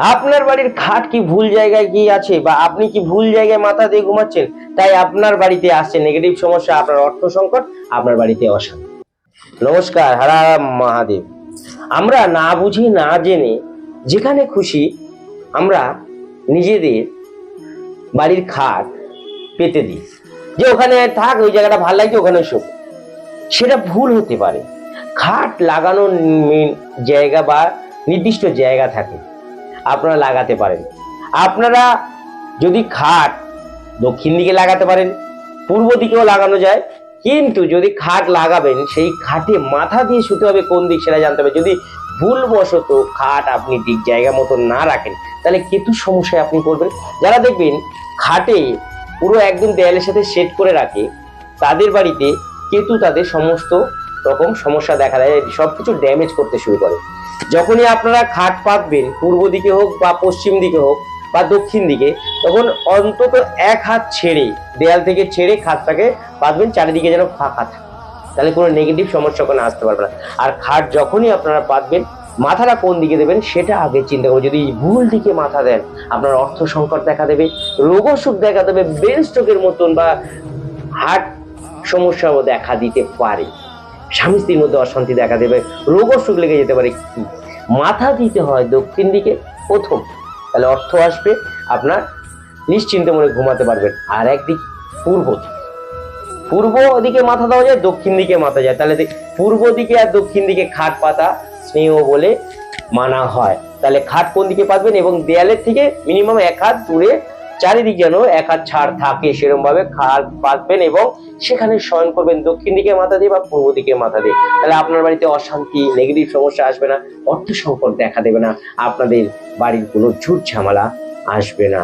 আপনার বাড়ির খাট কি ভুল জায়গায় কি আছে বা আপনি কি ভুল জায়গায় মাথা দিয়ে ঘুমাচ্ছেন? তাই আপনার বাড়িতে আসছে নেগেটিভ সমস্যা, আপনার অর্থ সংকট, আপনার বাড়িতে অশান্তি। নমস্কার, হারা মহাদেব। আমরা না বুঝি, না জেনে যেখানে খুশি আমরা নিজেদের বাড়ির খাট পেতে দিই। যে ওখানে থাক, ওই জায়গাটা ভালো লাগছে, ওখানে শোক। সেটা ভুল হতে পারে। খাট লাগানোর জায়গা বা নির্দিষ্ট জায়গা থাকে। আপনারা লাগাতে পারেন। আপনারা যদি খাট দক্ষিণ দিকে লাগাতে পারেন, পূর্ব দিকেও লাগানো যায়, কিন্তু যদি খাট লাগাবেন, সেই খাটে মাথা দিয়ে শুতে হবে কোন দিক সেটা জানতে হবে। যদি ভুলবশত খাট আপনি ঠিক জায়গা মতো না রাখেন, তাহলে কেতু সমস্যায় আপনি পড়বেন। যারা দেখবেন খাটে পুরো একদম দেয়ালের সাথে সেট করে রাখে, তাদের বাড়িতে কেতু তাদের সমস্ত রকম সমস্যা দেখা দেয় সবকিছু ড্যামেজ করতে শুরু করে। যখনই আপনারা খাট পাতবেন পূর্ব দিকে হোক বা পশ্চিম দিকে হোক বা দক্ষিণ দিকে, তখন অন্তত এক হাত ছেড়ে, দেয়াল থেকে ছেড়ে খাটটাকে পাতবেন চারিদিকে যেন ফাঁকা থাকে। তাহলে কোনো নেগেটিভ সমস্যা ওখানে আসতে পারবে না। আর খাট যখনই আপনারা পাতবেন মাথাটা কোন দিকে দেবেন সেটা আগে চিন্তা করবেন যদি ভুল দিকে মাথা দেন, আপনার অর্থ সংকট দেখা দেবে, রোগ অসুখ দেখা দেবে ব্রেন স্ট্রোকের মতন বা হার্ট সমস্যাও দেখা দিতে পারে। স্বামী স্ত্রীর মধ্যে অশান্তি দেখা দেবে, রোগ অসুখ লেগে যেতে পারে। কি মাথা দিতে হয় দক্ষিণ দিকে, প্রথম। তাহলে অর্থ আসবে, আপনার নিশ্চিন্ত মনে ঘুমাতে পারবেন। আর একদিক পূর্ব দিক। পূর্ব দিকে মাথা দেওয়া যায়, দক্ষিণ দিকে মাথা যায়। তাহলে পূর্ব দিকে আর দক্ষিণ দিকে খাট পাতা স্নেহ বলে মানা হয়। তাহলে খাট কোন দিকে পাতবেন? এবং দেয়ালের থেকে মিনিমাম এক হাত দূরে চারিদিক যেন এক হাত ছাড় থাকে সেরকম ভাবে খাট পাতবেন এবং সেখানে শয়ন করবেন দক্ষিণ দিকে মাথা দিয়ে বা পূর্ব দিকে মাথা দিয়ে। তাহলে আপনার বাড়িতে অশান্তি নেগেটিভ সমস্যা আসবে না, অর্থ সংকট দেখা দেবে না, আপনাদের বাড়ির কোনো ঝুট ঝামেলা আসবে না।